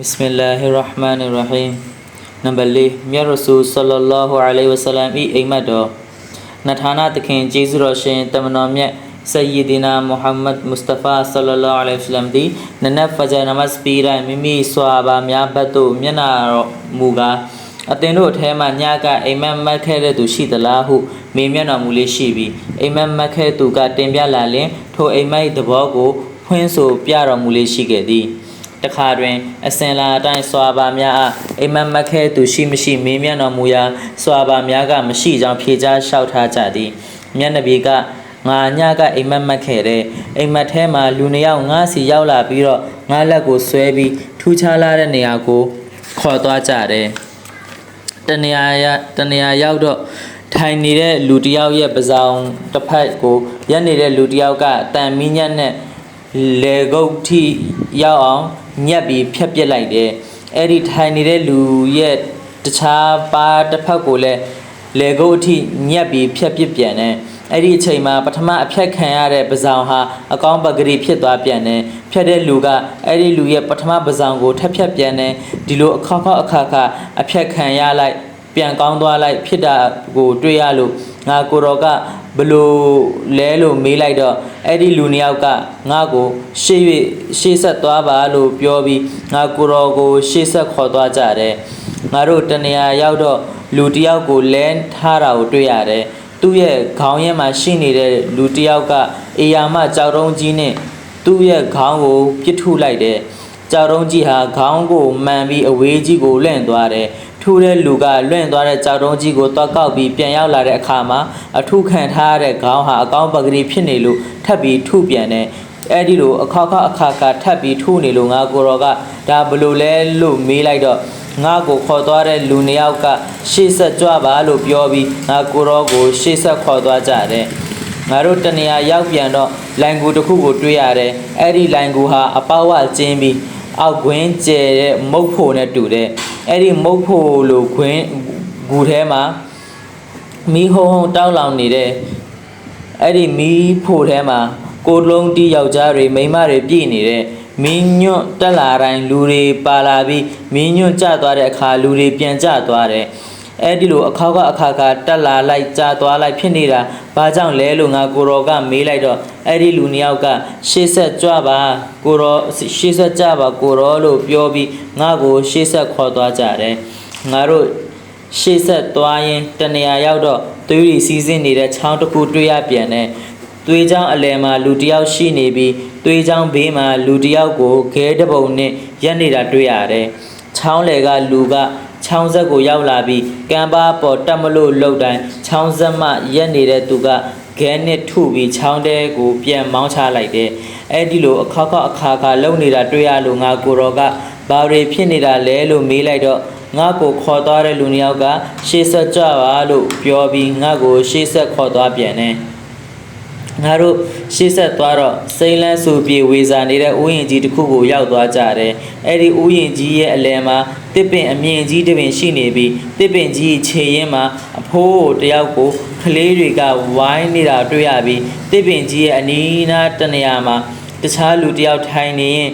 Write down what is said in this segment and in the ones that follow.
Bismillahirrahmanirrahim နံပါတ်၄မြတ်ရဆူဆလလာဟူအလိုင်းဝဆလမ်ဤအိမ်မက်တော်နထာနာသခင်ဂျေဇုတော်ရှင်တမန်တော်မြတ်ဆယီဒီနာမုဟမ္မဒ်မုစတဖာဆလလာအလိုင်းဝဆလမ်ဒီနနဖဂျာနမတ်ပီရိုင်မိမိဆွာဘာများဘတ်တို့မျက်နာတော်မူကားအတင်တို့အထဲမှာညကအိမ်မက်မက်ခဲတဲ့သူရှိသလားဟုမေမျက်တော်မူလေးရှိပြီးအိမ်မက်မက်ခဲသူကတင်ပြလာလင်ထိုအိမ်မက်သဘောကိုဖွင့်ဆိုပြတော်မူလေးရှိခဲ့သည်။ တခါတွင် အစင်လာအတိုင်းစွာပါများအားအိမ်မက်မက်ခဲသူရှိမရှိမေးမြန်းတော်မူရာစွာပါများကမရှိကြောင်းဖြေကြားလျှောက်ထားကြသည်မြတ်နဗီကငါညကအိမ်မက်မက်ခဲ့တဲ့အိမ်မက်ထဲမှာလူနှစ်ယောက်ငါစီရောက်လာပြီးတော့ငါလက်ကိုဆွဲပြီးထူးခြားလာတဲ့နေရာကိုခေါ်သွားကြတယ်တနေရာရတနေရာရောက်တော့ထိုင်နေတဲ့လူတစ်ယောက်ရဲ့ပဇောင်တစ်ဖက်ကိုရက်နေတဲ့လူတစ်ယောက်ကတန်မီးညက်နဲ့လေကုတ်ထိရောက်အောင် ညက်ပြီးဖြတ်ပစ်လိုက်တယ်အဲ့ဒီထိုင်နေတဲ့လူရဲ့တခြားပါတစ်ဖက်ကိုလည်းလေကုတ်အထိညက်ပြီးဖြတ်ပစ်ပြန်တယ်အဲ့ဒီအချိန်မှာပထမအဖြတ်ခံရတဲ့ပဇောင်ဟာအကောင်းပဂရီဖြစ်သွားပြန်တယ်ဖြတ်တဲ့လူကအဲ့ဒီလူရဲ့ပထမပဇောင်ကိုထပ်ဖြတ်ပြန်တယ်ဒီလိုအခါခါအခါခါအဖြတ်ခံရလိုက်ပြန်ကောင်းသွားလိုက်ဖြစ်တာကိုတွေ့ရလို့ငါကိုတော်က ဘလို့လဲလို့မေးလိုက်တော့အဲ့ဒီလူနှစ်ယောက်ကငါ့ကိုရှေ့၍ရှေ့ဆက်သွားပါလို့ပြောပြီးငါကိုတော်ကိုရှေ့ဆက်ခေါ်သွားကြတယ်ငါတို့တနေရာရောက်တော့လူတစ်ယောက်ကိုလဲထားတာကိုတွေ့ရတယ်သူ့ရဲ့ခေါင်းရဲမှာရှိနေတဲ့လူတစ်ယောက်ကအေယာမကြောက်တုံးကြီးနဲ့သူ့ရဲ့ခေါင်းကိုပြစ်ထုလိုက်တယ် ကြောက်တုံးကြီးဟာခေါင်းကိုမှန်ပြီးအဝေးကြီးကိုလွင့်သွားတယ်ထူတဲ့လူကလွင့်သွားတဲ့ကြောက်တုံးကြီးကိုတော့ကောက်ပြီးပြန်ရောက်လာတဲ့အခါမှာအထုခံထားရတဲ့ခေါင်းဟာအကောင်းပဂရီဖြစ်နေလို့ထပ်ပြီးထုပြန်တယ်အဲ့ဒီလိုအခါခါအခါခါထပ်ပြီးထုနေလို့ငါကိုရောကဒါဘလို့လဲလို့မေးလိုက်တော့ငါကိုခေါ်သွားတဲ့လူနှစ်ယောက်ကရှေ့ဆက်ကြွပါလို့ပြောပြီးငါကိုရောကိုရှေ့ဆက်ခေါ်သွားကြတယ်ငါတို့တနေရာရောက်ပြန်တော့လိုင်ကူတစ်ခုကိုတွေ့ရတယ်အဲ့ဒီလိုင်ကူဟာအပေါဝကျင်းပြီး အောက်ခွင်းကျဲတဲ့မုတ်ဖို့နဲ့တူတယ်အဲ့ဒီမုတ်ဖို့လိုခွင်းဂူထဲမှာမီးဟုံးဟုံးတောက်လောင်နေတဲ့အဲ့ဒီမီးဖို့ထဲမှာကိုယ်လုံးတီးယောက်ျားတွေမိန်းမတွေပြည့်နေတဲ့မင်းညွန့်တက်လာတိုင်းလူတွေပါလာပြီးမင်းညွန့်ကျသွားတဲ့အခါလူတွေပြန်ကျသွားတယ် အဲ့ဒီလိုအခါကအခါကတက်လာလိုက်ကြာသွားလိုက်ဖြစ်နေတာဘာကြောင့်လဲလို့ငါကိုရောကမေးလိုက်တော့အဲ့ဒီလူနှစ်ယောက်ကရှေ့ဆက်ကြွပါကိုရောရှေ့ဆက်ကြပါကိုရောလို့ပြောပြီးငါကိုရှေ့ဆက်ခေါ်သွားကြတယ်ငါတို့ရှေ့ဆက်သွားရင်တနေရာရောက်တော့သွေးရီစီးစင်းနေတဲ့ချောင်းတစ်ခုတွေ့ရပြန်တယ်သွေးချောင်းအလယ်မှာလူတစ်ယောက်ရှိနေပြီးသွေးချောင်းဘေးမှာလူတစ်ယောက်ကိုခဲတပုံနဲ့ရက်နေတာတွေ့ရတယ်ချောင်းလေကလူက ချောင်းဆက်ကိုရောက်လာပြီးကံပါပေါ်တက်မလို့လှုပ်တိုင်းချောင်းဆက်မှရက်နေတဲ့သူကခဲနဲ့ထုပြီးချောင်းတဲကိုပြန်မောင်းချလိုက်တယ်။အဲ့ဒီလိုအခါခါအခါခါလှုပ်နေတာတွေ့ရလို့ငါကိုရောကဘာတွေဖြစ်နေတာလဲလို့မေးလိုက်တော့ငါကိုခေါ်သွားတဲ့လူနှစ်ယောက်ကရှေ့ဆက်ကြပါလို့ပြောပြီးငါကိုရှေ့ဆက်ခေါ်သွားပြန်တယ်။ ငါတို့ရှေ့ဆက်သွားတော့စိမ့်လန်းဆူပြေဝေစာနေတဲ့ဥယျာဉ်ကြီးတစ်ခုကိုရောက်သွားကြတယ်။အဲ့ဒီဥယျာဉ်ကြီးရဲ့အလယ်မှာတစ်ပင်အမြင့်ကြီးတစ်ပင်ရှိနေပြီးတစ်ပင်ကြီးခြေရင်းမှာအဖိုးတယောက်ကိုကလေးတွေကဝိုင်းနေတာတွေ့ရပြီးတစ်ပင်ကြီးရဲ့အနီးနားတနေရာမှာတခြားလူတစ်ယောက်ထိုင်နေရင်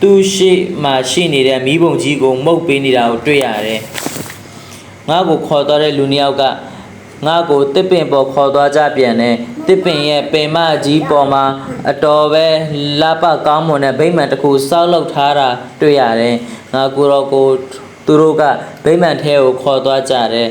သူ့ရှိမှာရှိနေတဲ့မိဘုံကြီးကိုမှုတ်ပေးနေတာကိုတွေ့ရတယ်။ငါ့ကိုခေါ်သွားတဲ့လူနှစ်ယောက်က ငါ့ကိုတစ်ပင်ပေါ်ခေါ်သွားကြပြန်တယ်တစ်ပင်ရဲ့ပင်မကြီးပေါ်မှာအတော်ပဲလှပကောင်းမွန်တဲ့ဗိမ္မာန်တစ်ခုစောက်လုပ်ထားတာတွေ့ရတယ်ငါကိုတော့ကိုသူတို့ကဗိမ္မာန်ထဲကိုခေါ်သွားကြတယ်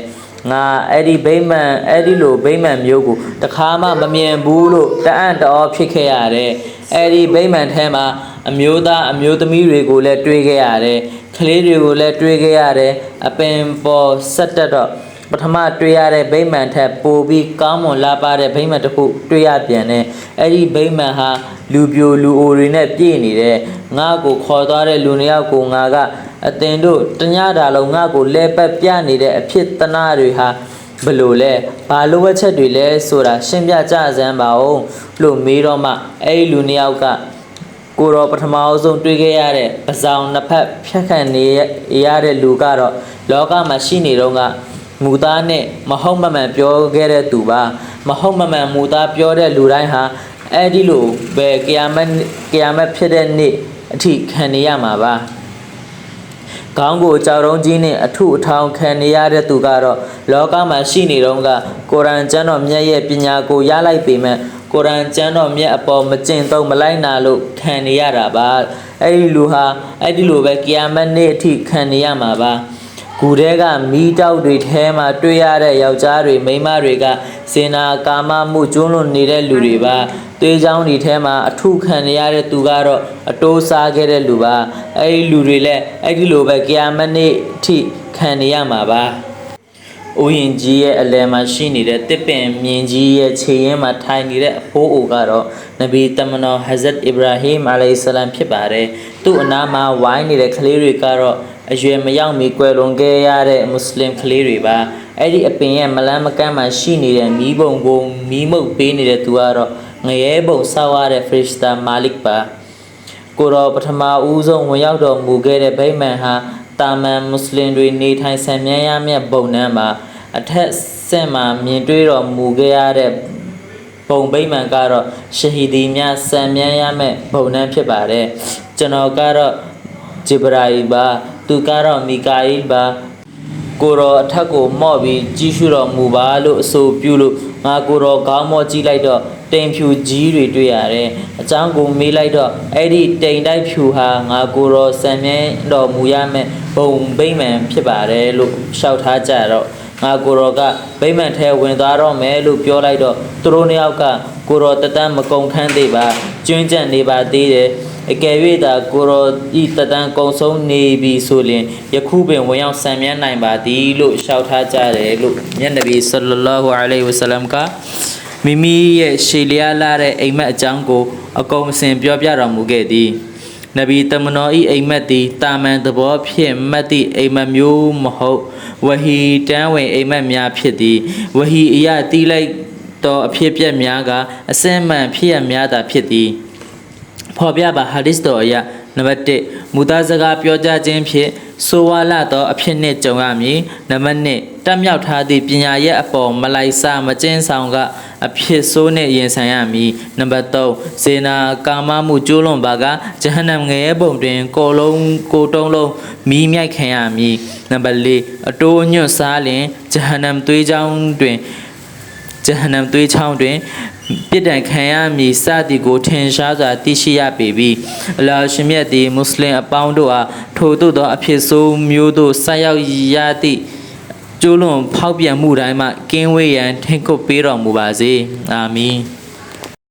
ငါအဲ့ဒီဗိမ္မာန်အဲ့ဒီလိုဗိမ္မာန်မျိုးကိုတခါမှမမြင်ဘူးလို့တအံ့တော်ဖြစ်ခဲ့ရတယ်အဲ့ဒီဗိမ္မာန်ထဲမှာအမျိုးသားအမျိုးသမီးတွေကိုလည်းတွေ့ခဲ့ရတယ်ကလေးတွေကိုလည်းတွေ့ခဲ့ရတယ်အပင်ပေါ်ဆက်တက်တော့ ပထမတွေ့ရတဲ့ဗိမာန်ထက်ပိုပြီးကောင်းမွန်လာပါတဲ့ဗိမာန်တစ်ခုတွေ့ရပြန်တယ်။အဲ့ဒီဗိမာန်ဟာလူပြိုလူအိုတွေနဲ့ပြည့်နေတယ်။ငါ့ကိုခေါ်သွားတဲ့လူနှစ်ယောက်ကိုငါကအတင်တို့တညတာလုံးငါ့ကိုလဲပတ်ပြနေတဲ့အဖြစ်တနာတွေဟာဘယ်လို့လဲဘာလိုဝက်ချက်တွေလဲဆိုတာရှင်းပြကြစမ်းပါဦးလို့မေးတော့မှအဲ့ဒီလူနှစ်ယောက်ကကိုတော့ပထမအဆုံးတွေ့ခဲ့ရတဲ့ပဇောင်နှစ်ဖက်ဖြတ်ခံနေရတဲ့လူကတော့လောကမှာရှိနေတော့က မူသားနဲ့မဟုတ်မမှန်ပြောခဲ့တဲ့သူပါမဟုတ်မမှန်မူသားပြောတဲ့လူတိုင်းဟာအဲ့ဒီလိုပဲကယာမတ်ကယာမတ်ဖြစ်တဲ့နေ့အထိခံနေရမှာပါခေါင်းကိုကြောက်တုံးကြီးနဲ့အထုအထောင်ခံနေရတဲ့သူကတော့လောကမှာရှိနေတော့ကကုရ်အာန်ကျမ်းတော်မြတ်ရဲ့ပညာကိုရလိုက်ပေမဲ့ကုရ်အာန်ကျမ်းတော်မြတ်အပေါ်မကျင့်သုံးမလိုက်နာလို့ခံနေရတာပါအဲ့ဒီလူဟာအဲ့ဒီလိုပဲကီယာမတ်နေ့အထိခံနေရမှာပါ ဂူထဲကမီးတောက်တွေထဲမှာတွေ့ရတဲ့ယောက်ျားတွေမိန်းမတွေကစေနာကာမမှုကျွန်းလွန်နေတဲ့လူတွေပါသွေးချောင်းတွေထဲမှာအထုခံရတဲ့သူကတော့အတိုးစားခဲ့တဲ့လူပါအဲ့ဒီလူတွေလည်းအဲ့ဒီလိုပဲကီယာမတ်နေ့အထိခံရမှာပါ။ဥယျင်ကြီးရဲ့အလယ်မှာရှိနေတဲ့တစ်ပင်မြင်ကြီးရဲ့ခြေရင်းမှာထိုင်နေတဲ့အဖိုးအိုကတော့နဗီတမနောဟဇတ်အစ္စရာဟိမ်အလိုင်ဆလမ်ဖြစ်ပါတယ်။သူ့အနားမှာဝိုင်းနေတဲ့ကလေးတွေကတော့ အရွယ်မရောက်မီကွယ်လွန်ခဲ့ရတဲ့မွတ်စလင်ကလေးတွေပါ။အဲ့ဒီအပင်ရဲ့မလန်းမကန်းမှာရှိနေတဲ့မီးပုံကိုမီးမုတ်ပေးနေတဲ့သူကတော့ငရဲပုံဆောက်ရတဲ့ဖရစ်စတာမာလစ်ပါ။ကိုတော်ပထမဦးဆုံးဝင်ရောက်တော်မူခဲ့တဲ့ဗိမာန်ဟာတာမန်မွတ်စလင်တွေနေထိုင်ဆံမြန်းရမြတ်ပုံနှံမှာအထက်ဆင့်မှာမြင်တွေ့တော်မူခဲ့ရတဲ့ပုံဗိမာန်ကတော့ရှဟီဒီများဆံမြန်းရမြတ်ပုံနှံဖြစ်ပါတယ်ကျွန်တော်ကတော့ဂျေဘရာအီပါ သူကတော့မီကာအီလ်ပါကိုရောအထက်ကိုမော့ပြီးကြီးရှုတော်မူပါလို့အဆိုပြုလို့ငါကိုရောခေါင်းမော့ကြည့်လိုက်တော့တိမ်ဖြူကြီးတွေတွေ့ရတယ်အချောင်းကိုမေးလိုက်တော့အဲ့ဒီတိမ်တိုက်ဖြူဟာငါကိုရောစံမြဲတော်မူရမယ်ဘုံဗိမ့်မှန်ဖြစ်ပါတယ်လို့ရှောက်ထားကြတော့ ငါကိုရောကဗိမ့်မှန်ထဲဝင်သွားတော့မယ်လို့ပြောလိုက်တော့သူတို့နှစ်ယောက်ကကိုရောတတန်းမကုံခန်းသေးပါကျွင်းကြံ့နေပါသေးတယ်အကယ်၍သာကိုရောဤတတန်ကုံဆုံးနေပြီဆိုရင်ယခုပင်ဝင်ရောက်ဆံမြန်းနိုင်ပါသည်လို့ရှောက်ထားကြတယ်လို့မြတ်နဗီဆလ္လာလာဟူအလိုင်ဝဆလမ်ကမိမိရဲ့ရှေလျားလာတဲ့အိမ်မက်အကြောင်းကိုအကုန်အစင်ပြောပြတော်မူခဲ့သည် နဗီတမနောဤအိမ်မက်သည်တာမန်သဘောဖြင့်မတ်သည့်အိမ်မက်မျိုးမဟုတ်ဝဟီတန်းဝင်အိမ်မက်များဖြစ်သည်ဝဟီအရာတီးလိုက်သောအဖြစ်အပျက်များကအစင်မှန်ဖြစ်ရများသာဖြစ်သည်ဖော်ပြပါဟာဒစ်တော်အရနံပါတ်1မူသားစကားပြောကြားခြင်းဖြင့်ဆိုဝါလာသောအဖြစ်နှင့်ကြုံရမည်နံပါတ်2တက်မြောက်ထားသည့်ပညာရဲ့အပေါ်မလိုက်စားမကျင်းဆောင်က အဖြစ်ဆိုးနှင့်ရင်ဆိုင်ရမည်နံပါတ်3ဇေနာကာမမှုကျိုးလွန်ပါကဂျဟန္နမ်ငရဲပုံတွင်ကိုယ်လုံးကိုယ်တုံးလုံးမီးမြိုက်ခံရမည်နံပါတ်4အတိုးညွတ်စားလျင်ဂျဟန္နမ်သွေးချောင်းတွင်ဂျဟန္နမ်သွေးချောင်းတွင်ပြစ်ဒဏ်ခံရမည်စသည်ကိုထင်ရှားစွာသိရှိရပေပြီအလ္လာဟ်ရှင်မြတ်သည်မွတ်စလင်အပေါင်းတို့အားထိုသို့သောအဖြစ်ဆိုးမျိုးတို့ဆက်ရောက်ရသည့် ကျိုးလွန်ဖောက်ပြန်မှုတိုင်းမှကင်းဝေးရန်ထင်ခုတ်ပေးတော်မူပါစေအာမင်